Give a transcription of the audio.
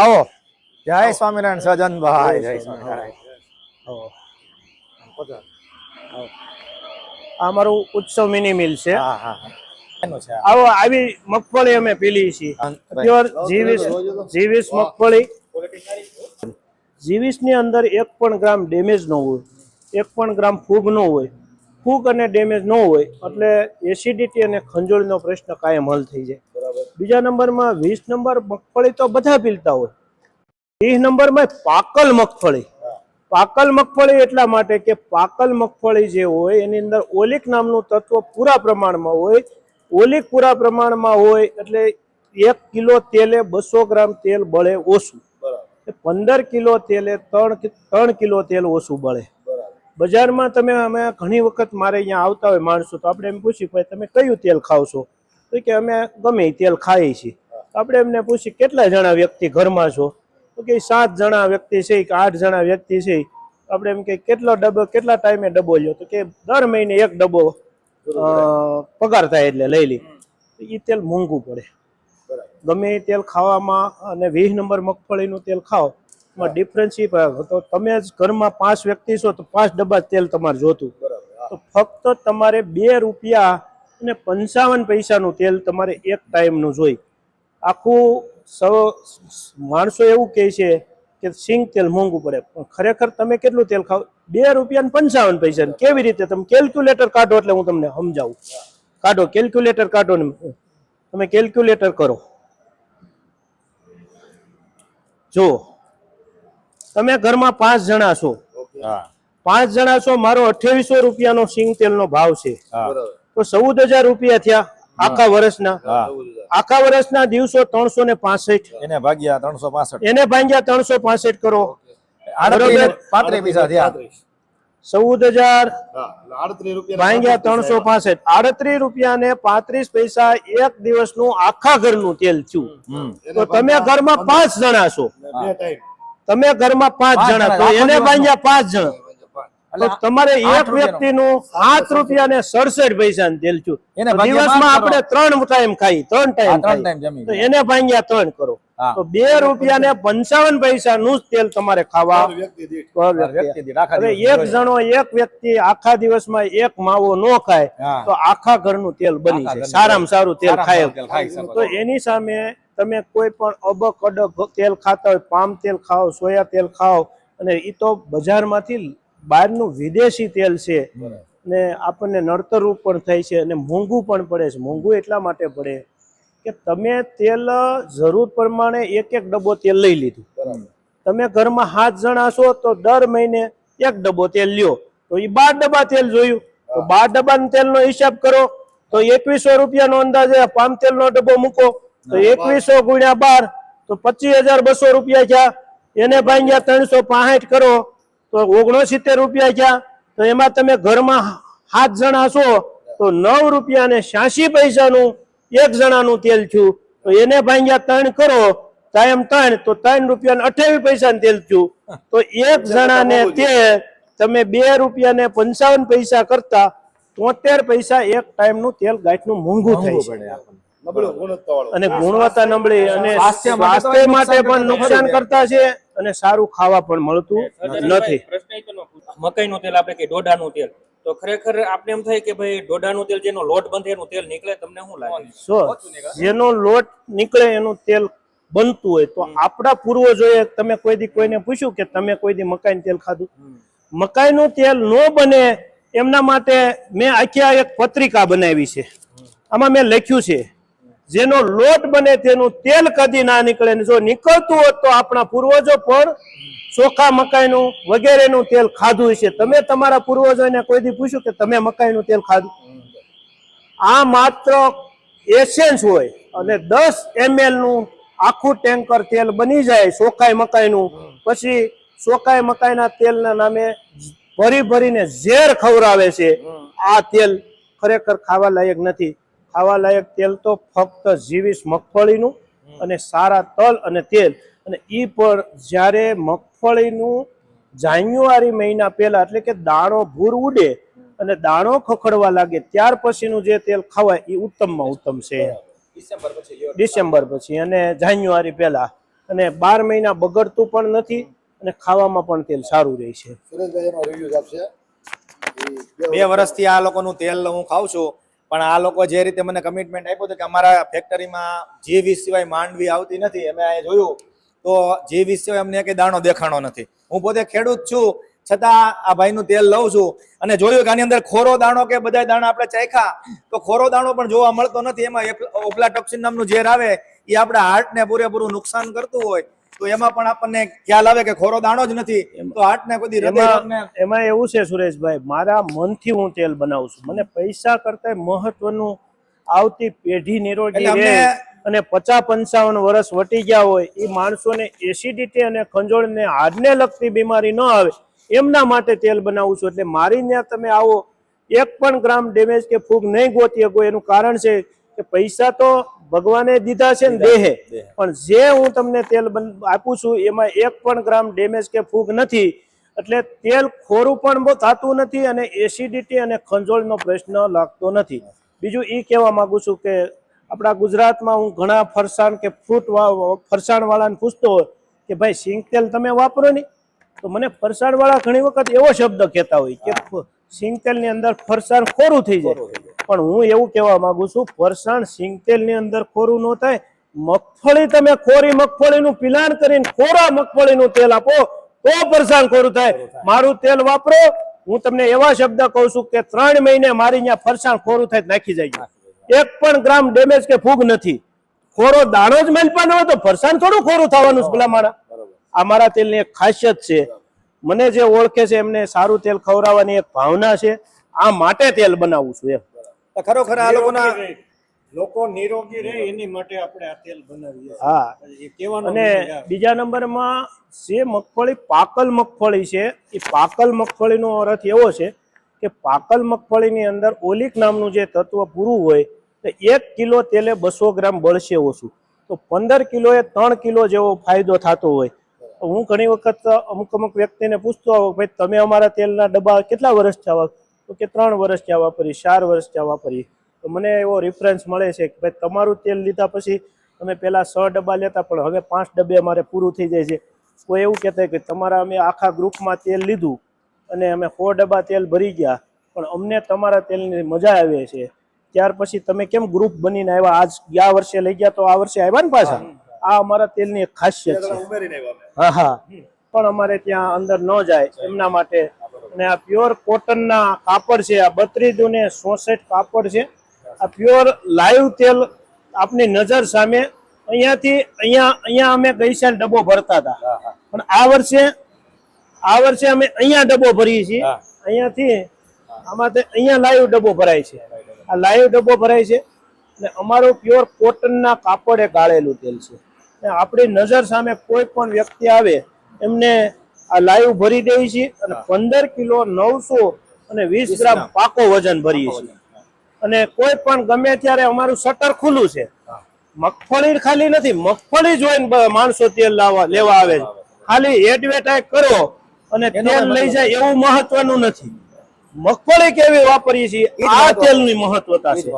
આવો. જય સ્વામિનારાયણ સજનભાઈ જય સ્વામિનારાયણ. આ અમારું ઉત્સવ મિની મિલ છે. આવો આવી મગફળી અમે પીલી છીએ. પ્યોર જીવીસ જીવીસ મગફળી. જીવીસની અંદર એક પણ ગ્રામ ડેમેજ ન હોય. એક પણ ગ્રામ ફૂગ ન હોય. ફૂગ અને ડેમેજ ન હોય. એટલે એસિડિટી અને ખંજોળનો પ્રશ્ન કાયમ હલ થઈ જાય. બીજા નંબરમાં વીસ નંબર મગફળી તો બધા પીલતા હોય. વીસ નંબરમાં પાકલ મગફળી. પાકલ મગફળી એટલા માટે કે પાકલ મગફળી જે હોય એની અંદર ઓલિક નામનું તત્વ પૂરા પ્રમાણમાં હોય. ઓલિક પૂરા પ્રમાણમાં હોય એટલે એક કિલો તેલે બસો ગ્રામ તેલ બળે ઓછું. પંદર કિલો તેલે ત્રણ ત્રણ કિલો તેલ ઓછું બળે. બજારમાં તમે અમે ઘણી વખત મારે અહીંયા આવતા હોય માણસો તો આપણે એમ પૂછ્યું ભાઈ તમે કયું તેલ ખાવ છો? તો કે અમે ગમે એ તેલ ખાઈએ છીએ. આપણે એમને પૂછીએ કેટલા જણા વ્યક્તિ ઘરમાં છો? તો કે સાત જણા વ્યક્તિ છે કે આઠ જણા વ્યક્તિ છે. આપણે એમ કે કેટલો ડબ્બો કેટલા ટાઈમે ડબ્બો લ્યો? તો કે દર મહિને એક ડબ્બો પગાર થાય એટલે લઈ લે. એ તેલ મોંઘું પડે. ગમે એ તેલ ખાવામાં અને વીસ નંબર મગફળીનું તેલ ખાઓ એમાં ડિફરન્સ એ. તો તમે જ ઘરમાં પાંચ વ્યક્તિ છો તો પાંચ ડબ્બા તેલ તમારે જોતું. તો ફક્ત તમારે બે રૂપિયા અને પંચાવન પૈસાનું તેલ તમારે એક ટાઈમનું જોઈ. આખું સૌ માણસો એવું કહે છે કે સિંગ તેલ મોંઘું પડે. પણ ખરેખર તમે કેટલું તેલ ખાવ? બે રૂપિયા પંચાવન પૈસા કેવી રીતે? તમે કેલ્ક્યુલેટર કાઢો એટલે હું તમને સમજાવું. કાઢો કેલ્ક્યુલેટર કાઢો ને. તમે કેલ્ક્યુલેટર કરો. જો તમે ઘરમાં પાંચ જણા છો. હા. પાંચ જણા છો મારો અઠ્યાવીસો રૂપિયાનો સિંગ તેલનો ભાવ છે. હા. તો ચૌદ હજાર રૂપિયા થયા આખા વર્ષના. આખા વર્ષના દિવસો ત્રણસો ને પાસઠ. એને ભાગ્યા ત્રણસો પાસઠ. એને ભાગ્યા ત્રણસો પાસઠ કરો. બરોબર. પાંત્રીસ પૈસા થયા. ચૌદ હજાર ભાંગ્યા ત્રણસો પાસઠ. આડત્રીસ રૂપિયા ને પાંત્રીસ પૈસા એક દિવસનું આખા ઘરનું તેલ થયું. તો તમે ઘરમાં પાંચ જણા છો. તમે ઘરમાં પાંચ પાંચ જણા તો એને ભાગ્યા પાંચ જણા. તમારે એક. વ્યક્તિનું સાત રૂપિયા. ને સડસઠ પૈસા ભાગ્યા દિવસમાં આપણે ત્રણ ટાઈમ ખાઈ ત્રણ ટાઈમ ત્રણ ટાઈમ જમી તો એને ભાંગ્યા ત્રણ કરો. તો બે રૂપિયા ને પંચાવન પૈસા નું જ તેલ તમારે ખાવા. એક જણો એક વ્યક્તિ આખા દિવસમાં એક માવો ન ખાય તો આખા ઘરનું તેલ બની જાય. સારામાં સારું તેલ ખાય. તો એની સામે તમે કોઈ પણ અબક અડક તેલ ખાતા હોય પામ તેલ ખાઓ સોયા તેલ ખાઓ અને એ તો બજારમાંથી બહારનું વિદેશી તેલ છે ને આપણને નડતરરૂપ પણ થાય છે અને મોંઘું પણ પડે છે. મોંઘું એટલા માટે પડે કે તમે તેલ જરૂર પ્રમાણે એક એક ડબ્બો તેલ લઈ લીધું. તમે ઘરમાં સાત જણા છો તો દર મહિને એક ડબ્બો તેલ લ્યો. તો એ બાર ડબ્બા તેલ જોયું. તો બાર ડબ્બાનો તેલનો હિસાબ કરો. તો એકવીસો રૂપિયાનો અંદાજે પામ તેલનો ડબ્બો મૂકો. તો એકવીસો ગુણ્યા બાર તો પચીસ હજાર બસો રૂપિયા થયા. એને ભાઈ ત્રણસો પાસઠ કરો. તો ઓગણસિત્તેર રૂપિયા થયા. તો એમાં તમે ઘરમાં સાત જણા છો તો નવ રૂપિયા ને છ્યાસી પૈસાનું એક જણાનું તેલ થયું. તો એને ભાંગ્યા ત્રણ કરો કાયમ ત્રણ તો ત્રણ રૂપિયા ને અઠાવીસ પૈસા તેલ થયું. તો એક જણાને તે તમે બે રૂપિયા ને પંચાવન પૈસા કરતા તોતેર પૈસા એક ટાઈમનું તેલ મોંઘું થાય મોંઘું છે. પડે અને ગુણવત્તા નબળી અને સ્વાસ્થ્ય માટે પણ નુકસાન કરતા છે. અને સારું ખાવા પણ મળતું નથી. મકાઈ નો પૂછો. મકાઈનું તેલ આપણે કે ડોડાનું તેલ? તો ખરેખર આપણે એમ થાય કે ભાઈ ડોડાનું તેલ જેનો લોટ બંધે એનું તેલ નીકળે તમને શું લાગે? સો જેનો લોટ નીકળે એનું તેલ બનતું હોય તો આપણા પૂર્વજોએ તમે કોઈ દી કોઈને પૂછ્યું કે તમે કોઈ દી મકાઈનું તેલ ખાધું? મકાઈનું તેલ ન બને એમના માટે મેં આખી એક પત્રિકા બનાવી છે. આમાં મેં લખ્યું છે જેનો લોટ બને તેનું તેલ કદી ના નીકળે ને જો નીકળતું હોત તો આપણા પૂર્વજો પણ ચોખા મકાઈનું વગેરેનું તેલ ખાધું છે તમે તમારા પૂર્વજોને કોઈ દી પૂછ્યું કે તમે મકાઈનું તેલ ખાધું? આ માત્ર એસેન્સ હોય અને દસ એમએલનું આખું ટેન્કર તેલ બની જાય ચોખાઈ મકાઈનું. પછી ચોખાઈ મકાઈના તેલના નામે ભરી ભરીને ઝેર ખવડાવે છે. આ તેલ ખરેખર ખાવા લાયક નથી. ખાવા લાયક તેલ તો ફક્ત જીવીશ મગફળીનું અને સારા તલ અને તેલ. અને ઈ પણ જ્યારે મગફળીનું જાન્યુઆરી મહિના પહેલા એટલે કે દાણો ભૂર ઉડે અને દાણો ખખડવા લાગે ત્યાર પછીનું જે તેલ ખવાય એ ઉત્તમમાં ઉત્તમ છે. ડિસેમ્બર પછી અને જાન્યુઆરી પહેલા. અને બાર મહિના બગડતું પણ નથી અને ખાવામાં પણ તેલ સારું રહે છે. બે વર્ષથી આ લોકોનું તેલ હું ખાઉં છું. પણ આ લોકો જે રીતે મને કમિટમેન્ટ આપ્યું હતું કે અમારા ફેક્ટરીમાં જે વીસ સિવાય માંડવી આવતી નથી, અમે આ જોયું, તો જે વીસ સિવાય અમને કઈ દાણો દેખાણો નથી. હું પોતે ખેડૂત છું, છતાં આ ભાઈનું તેલ લઉં છું અને જોયું કે આની અંદર ખોરો દાણો કે બધા દાણા આપણે ચાખ્યા, તો ખોરો દાણો પણ જોવા મળતો નથી. એમાં ઓપ્લાટોક્સિન નામનું ઝેર આવે, એ આપણા હાર્ટને પૂરેપૂરું નુકસાન કરતું હોય. તો એમાં પણ આપણને ખ્યાલ આવે કે ખોરો દાણો જ નથી તો હાર્ટને કોઈ એમાં એમાં એવું છે સુરેશભાઈ મારા મનથી હું તેલ બનાવું છું. મને પૈસા કરતા મહત્વનું આવતી પેઢી નિરોગી રહે અને પચાસ પંચાવન વર્ષ વટી ગયા હોય એ માણસોને એસિડિટી અને ખંજોળને હાડને લગતી બીમારી ન આવે એમના માટે તેલ બનાવું છું. એટલે મારી ત્યાં તમે આવો એક પણ ગ્રામ ડેમેજ કે ફૂગ નહીં ગોતી શકો એનું કારણ છે કે પૈસા તો ભગવાને દીધા છે ને દેહે. પણ જે હું તમને તેલ આપું છું એમાં એક પણ ગ્રામ ડેમેજ કે ફૂગ નથી. એટલે તેલ ખોરું પણ બહુ થતું નથી અને એસિડિટી અને ખંજોળનો પ્રશ્ન લાગતો નથી. બીજું એ કહેવા માંગુ છું કે આપણા ગુજરાતમાં હું ઘણા ફરસાણ કે ફ્રૂટ ફરસાણ વાળાને પૂછતો હોય કે ભાઈ સિંગ તેલ તમે વાપરો નહીં? તો મને ફરસાણ વાળા ઘણી વખત એવો શબ્દ કહેતા હોય કે ફ- ની અંદર ફરસાણ ખોરું થઈ જાય. પણ હું એવું કહેવા માંગુ છું ફરસાણ સિંગ તેલની અંદર ખોરું ન થાય મગફળી તમે ખોરી મગફળીનું પિલાણ કરીને ખોરા મગફળીનું તેલ આપો તો ફરસાણ ખોરું થાય. મારું તેલ વાપરો. હું તમને એવા શબ્દ કહું છું કે ત્રણ મહિને મારી અહીંયા ફરસાણ ખોરું થાય નાખી જાય. એક પણ ગ્રામ ડેમેજ કે ફૂગ નથી. ખોરો દાણો જ મેલપાનો હોય તો ફરસાણ થોડું ખોરું થવાનું છે ભલા મારા આ મારા તેલની એક ખાસિયત છે. મને જે ઓળખે છે એમને સારું તેલ ખવડાવવાની એક ભાવના છે. આ માટે તેલ બનાવું છું એમ. તો ખરોખર આ લોકોના લોકો નિરોગી રહે એની માટે આપણે આ તેલ બનાવીએ હા. એ અને બીજા નંબરમાં જે મગફળી પાકલ મગફળી છે એ પાકલ મગફળીનો અર્થ એવો છે કે પાકલ મગફળીની અંદર ઓલિક નામનું જે તત્વ પૂરું હોય તો એક કિલો તેલે બસો ગ્રામ બળશે ઓછું. તો પંદર કિલોએ ત્રણ કિલો જેવો ફાયદો થતો હોય. હું ઘણી વખત અમુક અમુક વ્યક્તિને પૂછતો આવો ભાઈ, તમે અમારા તેલના ડબ્બા કેટલા વર્ષ થયા તો કે ત્રણ વર્ષ થયા વાપરી, ચાર વર્ષ થયા વાપરી. તો મને એવો રિફરન્સ મળે છે કે ભાઈ, તમારું તેલ લીધા પછી તમે પહેલાં સો ડબ્બા લેતા, પણ હવે પાંચ ડબ્બે અમારે પૂરું થઈ જાય છે. કોઈ એવું કહેતા કે તમારા અમે આખા ગ્રુપમાં તેલ લીધું અને અમે સો ડબ્બા તેલ ભરી ગયા, પણ અમને તમારા તેલની મજા આવે છે. ત્યાર પછી તમે કેમ ગ્રુપ બનીને આવ્યા? આજ ગયા વર્ષે લઈ ગયા તો આ વર્ષે આવ્યા ને પાછા? આ અમારા તેલની એક ખાસિયત છે. હા હા. પણ અમારે ત્યાં અંદર ન જાય એમના માટે. અને આ પ્યોર કોટનના કાપડ છે આ બત્રીસ ને સોસઠ કાપડ છે. આ પ્યોર લાઈવ તેલ આપની નજર સામે. અહીંયાથી અહીંયા અહીંયા અમે ગઈ સાલ ડબ્બો ભરતા હતા. પણ આ વર્ષે આ વર્ષે અમે અહીંયા ડબ્બો ભરીએ છીએ. અહીંયાથી આમાં અહીંયા લાઈવ ડબ્બો ભરાય છે. આ લાઈવ ડબ્બો ભરાય છે. અને અમારું પ્યોર કોટનના કાપડે ગાળેલું તેલ છે. આપણી નજર સામે કોઈ પણ વ્યક્તિ આવે એમને આ લાઈવ ભરી દઈએ છીએ અને પંદર કિલો નવસો અને વીસ ગ્રામ પાકો વજન ભરીએ છીએ. અને કોઈ પણ ગમે ત્યારે અમારું શટર ખુલ્લું છે. મગફળી ખાલી નથી મગફળી જોઈને માણસો તેલ લાવવા લેવા આવે છે. ખાલી એડવર્ટાઈઝ કરો અને તેલ લઈ જાય એવું મહત્વનું નથી. મગફળી કેવી વાપરીએ છીએ? આ તેલની મહત્વતા છે.